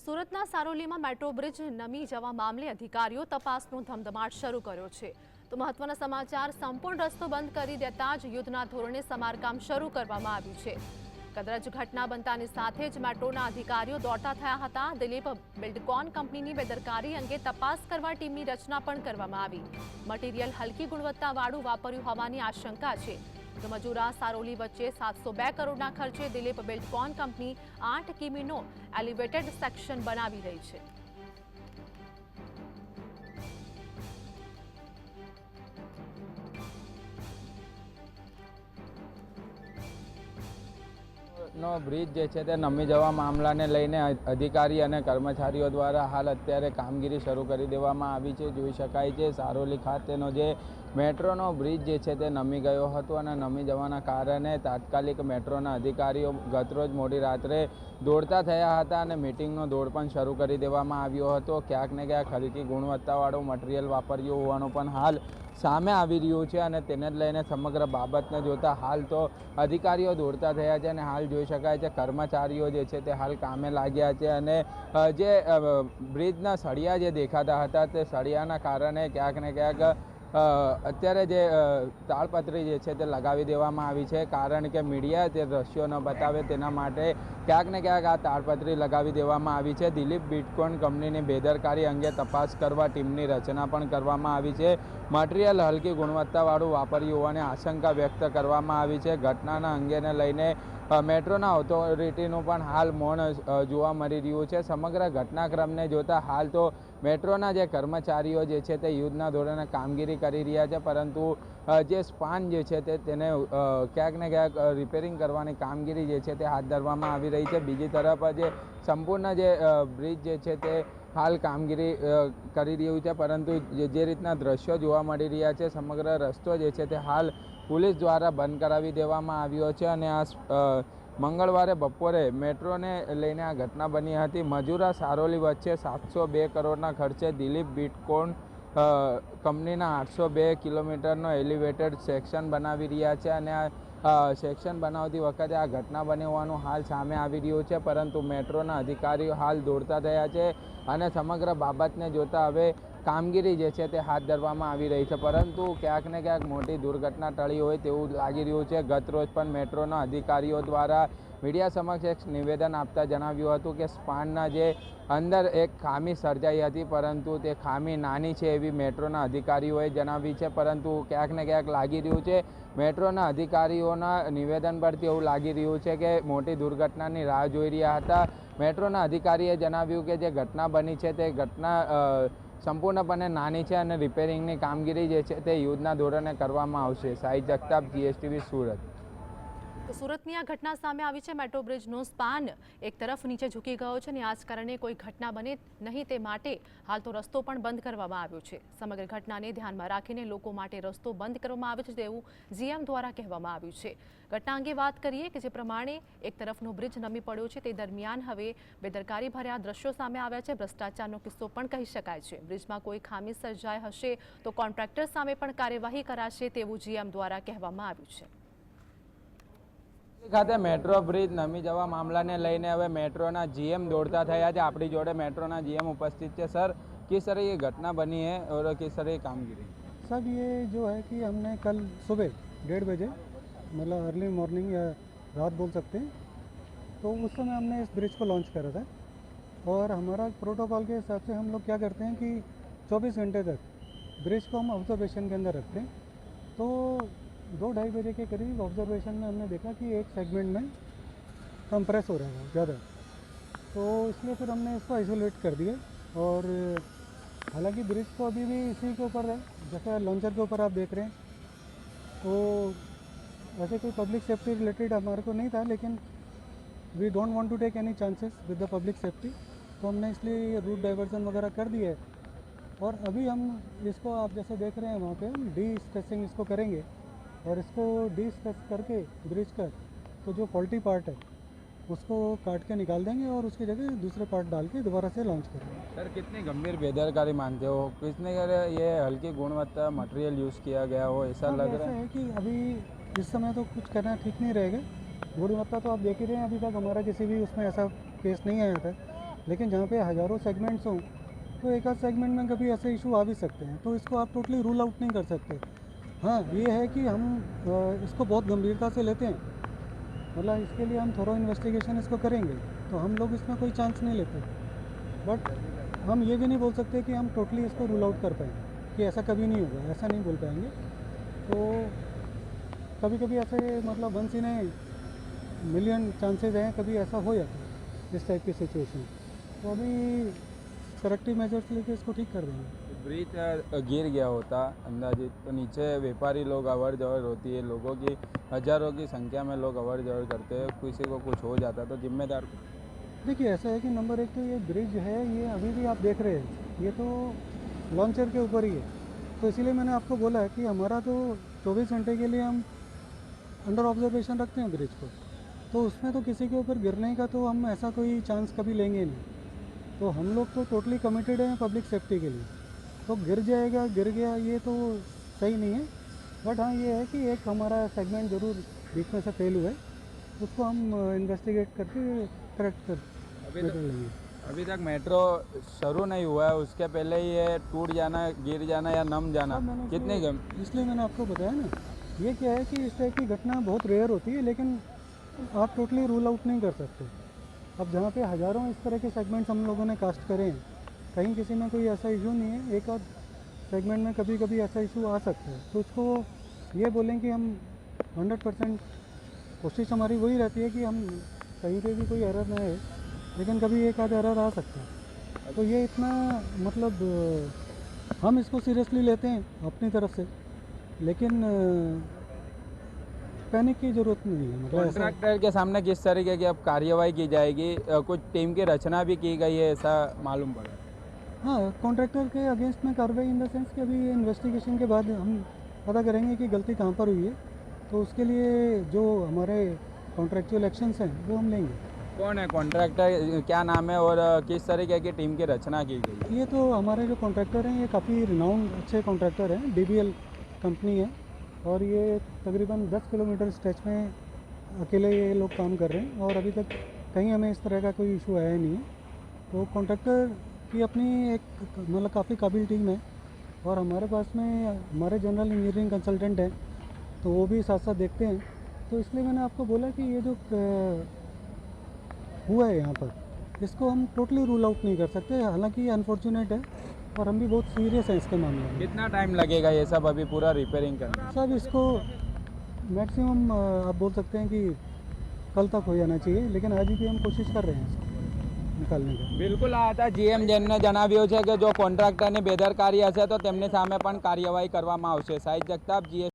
સુરતના સારોલીમાં metro bridge નમી જવા મામલે અધિકારીઓ તપાસનો ધમધમાટ શરૂ કર્યો છે. તો મહત્વના સમાચાર, સંપૂર્ણ રસ્તો બંધ કરી દેતા જ યુદ્ધના ધોરણે સમારકામ શરૂ કરવામાં આવ્યું છે. કદરજ ઘટના બનતાની સાથે જ મેટ્રોના અધિકારીઓ દોડતા થયા હતા. દિલીપ બિલ્ડકોન કંપનીની બેદરકારી અંગે તપાસ કરવા ટીમની રચના પણ કરવામાં આવી. મટીરિયલ હલકી ગુણવત્તાવાળું વાપર્યું હોવાની આશંકા છે. તો સારોલી વચ્ચે સાતસો બે કરોડના ખર્ચે દિલીપ બિલ્ડકોન કંપની આઠ કિમીનો એલિવેટેડ સેક્શન બનાવી રહી છે. નો બ્રિજ જે છે તે નમી જવા મામલાને લઈને અધિકારી અને કર્મચારીઓ દ્વારા હાલ અત્યારે કામગીરી શરૂ કરી દેવામાં આવી છે. જોઈ શકાય છે, સારોલી ખાતેનો જે મેટ્રોનો બ્રિજ જે છે તે નમી ગયો હતો અને નમી જવાના કારણે તાત્કાલિક મેટ્રોના અધિકારીઓ ગતરોજ મોડી રાત્રે દોડતા થયા હતા અને મિટિંગનો દોડ પણ શરૂ કરી દેવામાં આવ્યો હતો. ક્યાંક ને ક્યાંક હલકી ગુણવત્તાવાળું મટીરિયલ વાપર્યું હોવાનું પણ હાલ સામે આવી રહ્યું છે અને તેને જ લઈને સમગ્ર બાબતને જોતા હાલ તો અધિકારીઓ દોડતા થયા છે અને હાલ જોઈ શકાય છે કર્મચારીઓ જે છે તે હાલ કામે લાગ્યા છે અને જે બ્રિજના સળિયા જે દેખાતા હતા તે સળિયાના કારણે ક્યાંક ને ક્યાંક અત્યારે જે તાળપત્રી જે છે તે લગાવી દેવામાં આવી છે કારણ કે મીડિયા તે દ્રશ્યો ન બતાવે તેના માટે ક્યાંક ને ક્યાંક આ તાળપત્રી લગાવી દેવામાં આવી છે. દિલીપ બિટકોઇન કંપનીની બેદરકારી અંગે તપાસ કરવા ટીમની રચના પણ કરવામાં આવી છે. મટીરિયલ હલકી ગુણવત્તાવાળું વાપર્યું હોવાની આશંકા વ્યક્ત કરવામાં આવી છે. ઘટનાના અંગેને લઈને મેટ્રોના ઓથોરિટીનું પણ હાલ મૌન જોવા મળી રહ્યું છે. સમગ્ર ઘટનાક્રમને જોતા હાલ તો મેટ્રોના જે કર્મચારીઓ જે છે તે યુદ્ધના ધોરણે કામગીરી કરી રહ્યા છે. પરંતુ જે સ્પાન જે છે તે તેને ક્યાંક ને ક્યાંક રિપેરિંગ કરવાની કામગીરી જે છે તે હાથ ધરવામાં આવી રહી છે. બીજી તરફ જે સંપૂર્ણ જે બ્રિજ જે છે તે હાલ કામગીરી કરી રહ્યું છે, પરંતુ જે રીતના દ્રશ્યો જોવા મળી રહ્યા છે, સમગ્ર રસ્તો જે છે તે હાલ પોલીસ દ્વારા બંધ કરાવી દેવામાં આવ્યો છે અને આ મંગળવારે બપોરે મેટ્રોને લઈને આ ઘટના બની હતી. મજૂરા સારોલી વચ્ચે સાતસો બે કરોડના ખર્ચે દિલીપ બિટકોન કંપનીના આઠસો બે કિલોમીટરનો એલિવેટેડ સેક્શન બનાવી રહ્યા છે અને આ સેક્શન બનાવતી વખતે આ ઘટના બની હોવાનું હાલ સામે આવી રહ્યું છે, પરંતુ મેટ્રોના અધિકારીઓ હાલ દોડતા થયા છે અને સમગ્ર બાબતને જોતા હવે કામગીરી જે છે તે હાથ ધરવામાં આવી રહી છે. પરંતુ ક્યાંક ને ક્યાંક મોટી દુર્ઘટના ટળી હોય તેવું લાગી રહ્યું છે. ગત રોજ પણ મેટ્રોના અધિકારીઓ દ્વારા મીડિયા સમક્ષ એક નિવેદન આપતા જણાવ્યું હતું કે સ્પાનના જે અંદર એક ખામી સર્જાઈ હતી, પરંતુ તે ખામી નાની છે એવી મેટ્રોના અધિકારીઓએ જણાવી છે. પરંતુ ક્યાંક ને ક્યાંક લાગી રહ્યું છે, મેટ્રોના અધિકારીઓના નિવેદન પરથી એવું લાગી રહ્યું છે કે મોટી દુર્ઘટનાની રાહ જોઈ રહ્યા હતા. મેટ્રોના અધિકારીએ જણાવ્યું કે જે ઘટના બની છે તે ઘટના સંપૂર્ણપણે નાની છે અને રિપેરિંગની કામગીરી જે છે તે યુદ્ધના ધોરણે કરવામાં આવશે. સાઈ જગતાપ, જીએસટીવી સુરત. તો સુરતની આ ઘટના સામે આવી છે. મેટ્રો બ્રિજનો સ્પાન એક તરફ નીચે ઝૂકી ગયો છે અને આ જ કારણે કોઈ ઘટના બને નહીં તે માટે હાલ તો રસ્તો પણ બંધ કરવામાં આવ્યો છે. સમગ્ર ઘટનાને ધ્યાનમાં રાખીને લોકો માટે રસ્તો બંધ કરવામાં આવ્યો છે તેવું જીએમ દ્વારા કહેવામાં આવ્યું છે. ઘટના અંગે વાત કરીએ કે જે પ્રમાણે એક તરફનો બ્રિજ નમી પડ્યો છે તે દરમિયાન હવે બેદરકારી ભર્યા દ્રશ્યો સામે આવ્યા છે. ભ્રષ્ટાચારનો કિસ્સો પણ કહી શકાય છે. બ્રિજમાં કોઈ ખામી સર્જાય હશે તો કોન્ટ્રાક્ટર સામે પણ કાર્યવાહી કરાશે તેવું જીએમ દ્વારા કહેવામાં આવ્યું છે. ખાતે મેટ્રો બ્રિજ નમી જવા મામલાને લઈને હવે મેટ્રોના જીએમ દોડતા થયા છે આપણી જોડે મેટ્રોના जीएम उपस्थित છે સર किस तरह ये घटना बनी है और किस तरह ये कामगिरी सब ये जो है कि हमने कल सुबह डेढ़ बजे मतलब अर्ली मॉर्निंग या रात बोल सकते हैं तो उस समय हमने इस ब्रिज को लॉन्च करा था और हमारा प्रोटोकॉल के हिसाब से हम लोग क्या करते हैं कि 24 घंटे तक ब्रिज को हम ऑब्जर्वेशन के अंदर रखते हैं तो दो ढाई बजे के करीब ऑब्जर्वेशन में हमने देखा कि एक सेगमेंट में कंप्रेस हो रहा है ज़्यादा। तो इसलिए फिर हमने इसको आइसोलेट कर दिया और हालाँकि ब्रिज तो अभी भी इसी के ऊपर है, जैसा लॉन्चर के ऊपर आप देख रहे हैं। तो वैसे कोई पब्लिक सेफ्टी रिलेटेड हमारे को नहीं था, लेकिन we don't want to take any chances with the public safety तो हमने इसलिए रूट डाइवर्जन वगैरह कर दिया है। और अभी हम इसको, आप जैसे देख रहे हैं वहाँ पे डी स्ट्रेसिंग इसको करेंगे। और इसको डी स्ट्रेस करके ब्रिज कर तो जो फॉल्टी पार्ट है उसको काट के निकाल देंगे और उसकी जगह दूसरे पार्ट डाल के दोबारा से लॉन्च करेंगे। सर कितनी गंभीर बेदरकारी मानते हो? किसने करे ये हल्की गुणवत्ता मटेरियल यूज़ किया गया हो? ऐसा अब लग रहा है। है कि अभी इस समय तो कुछ करना ठीक नहीं रहेगा। गुणवत्ता तो आप देख ही रहे हैं अभी तक हमारा किसी भी उसमें ऐसा केस नहीं आया था। लेकिन जहाँ पे हज़ारों सेगमेंट्स हों तो एक आध सेगमेंट में कभी ऐसे इशू आ भी सकते हैं। तो इसको आप टोटली रूल आउट नहीं कर सकते। हाँ ये है कि हम इसको बहुत गंभीरता से लेते हैं। मतलब इसके लिए हम थोड़ा इन्वेस्टिगेशन इसको करेंगे तो हम लोग इसमें कोई चांस नहीं लेते। बट हम ये भी नहीं बोल सकते कि हम टोटली इसको रूल आउट कर पाएँगे, कि ऐसा कभी नहीं होगा, ऐसा नहीं बोल पाएँगे। तो कभी कभी ऐसे मतलब वंस इन मिलियन चांसेस हैं, कभी ऐसा हो जाता है, इस टाइप की सिचुएशन तो अभी करेक्टिव मेजर्स लेके इसको ठीक कर देंगे ब्रिज गिर गया होता अंदाजित तो नीचे व्यापारी लोग अवर जवर होती है, लोगों की, हज़ारों की संख्या में लोग अवर जवर करते हैं, किसी को कुछ हो जाता तो जिम्मेदार देखिए, ऐसा है कि नंबर एक तो ये ब्रिज है, ये अभी भी आप देख रहे हैं, ये तो लॉन्चर के ऊपर ही है। तो इसीलिए मैंने आपको बोला है कि हमारा तो 24 घंटे के लिए हम अंडर ऑब्जर्वेशन रखते हैं ब्रिज को। तो उसमें तो किसी के ऊपर गिरने का तो हम ऐसा कोई चांस कभी लेंगे नहीं। तो हम लोग तो टोटली कमिटेड हैं पब्लिक सेफ्टी के लिए। तो गिर जाएगा गिर गया ये तो सही नहीं है। बट हाँ ये है कि एक हमारा सेगमेंट ज़रूर बीच में से फेल हुआ है। उसको हम इन्वेस्टिगेट करके करेक्ट कर अभी तक अभी तक मेट्रो शुरू नहीं हुआ है। उसके पहले ही ये टूट जाना गिर जाना या नम जाना। हाँ, कितनी गम इसलिए मैंने आपको बताया ना। ये क्या है कि इस टाइप की घटना बहुत रेयर होती है लेकिन आप टोटली रूल आउट नहीं कर सकते। अब जहाँ पे हज़ारों इस तरह के सेगमेंट्स हम लोगों ने कास्ट करे हैं कहीं किसी में कोई ऐसा इशू नहीं है, एक और सेगमेंट में कभी कभी ऐसा इशू आ सकता है। तो उसको ये बोलें कि हम हंड्रेड परसेंट कोशिश हमारी वही रहती है कि हम कहीं पे भी कोई एरर ना आए, लेकिन कभी एक आध एरर आ सकता है। तो ये इतना मतलब हम इसको सीरियसली लेते हैं अपनी तरफ़ से, लेकिन पैनिक की ज़रूरत नहीं है मतलब कॉन्ट्रैक्टर के सामने किस तरीके की अब कार्यवाही की जाएगी कुछ टीम की रचना भी की गई है, ऐसा मालूम पड़ा। हाँ कॉन्ट्रैक्टर के अगेंस्ट में कार्रवाई इन द सेंस कि अभी इन्वेस्टिगेशन के बाद हम पता करेंगे कि गलती कहाँ पर हुई है। तो उसके लिए जो हमारे कॉन्ट्रेक्चुअल एक्शंस हैं वो हम लेंगे। कौन है कॉन्ट्रैक्टर क्या नाम है और किस तरीके की टीम की रचना की गई ये तो हमारे जो कॉन्ट्रैक्टर हैं ये काफ़ी रिनाउंड अच्छे कॉन्ट्रैक्टर हैं। डी कंपनी है और ये तकरीबन 10 किलोमीटर स्ट्रेच में अकेले ये लोग काम कर रहे हैं और अभी तक कहीं हमें इस तरह का कोई इशू आया नहीं है। तो कॉन्ट्रैक्टर की अपनी एक मतलब काफ़ी काबिल टीम है और हमारे पास में हमारे जनरल इंजीनियरिंग कंसल्टेंट हैं तो वो भी साथ साथ देखते हैं। तो इसलिए मैंने आपको बोला कि ये जो हुआ है यहाँ पर इसको हम टोटली रूल आउट नहीं कर सकते। हालाँकि ये अनफॉर्चुनेट है और हम भी बहुत सीरियस हैं इसके मामले में। कितना टाइम लगेगा ये सब अभी पूरा रिपेयरिंग करने सब इसको मैक्सिमम आप बोल सकते हैं कि कल तक हो जाना चाहिए लेकिन आज भी हम कोशिश कर रहे हैं निकालने का બિલકુલ આ હતા જીએમ જેમને જણાવ્યું છે કે જો કોન્ટ્રાક્ટરની બેદરકારી હશે તો તેમની સામે પણ કાર્યવાહી કરવામાં આવશે સાહિદ જગતાપ જીએસ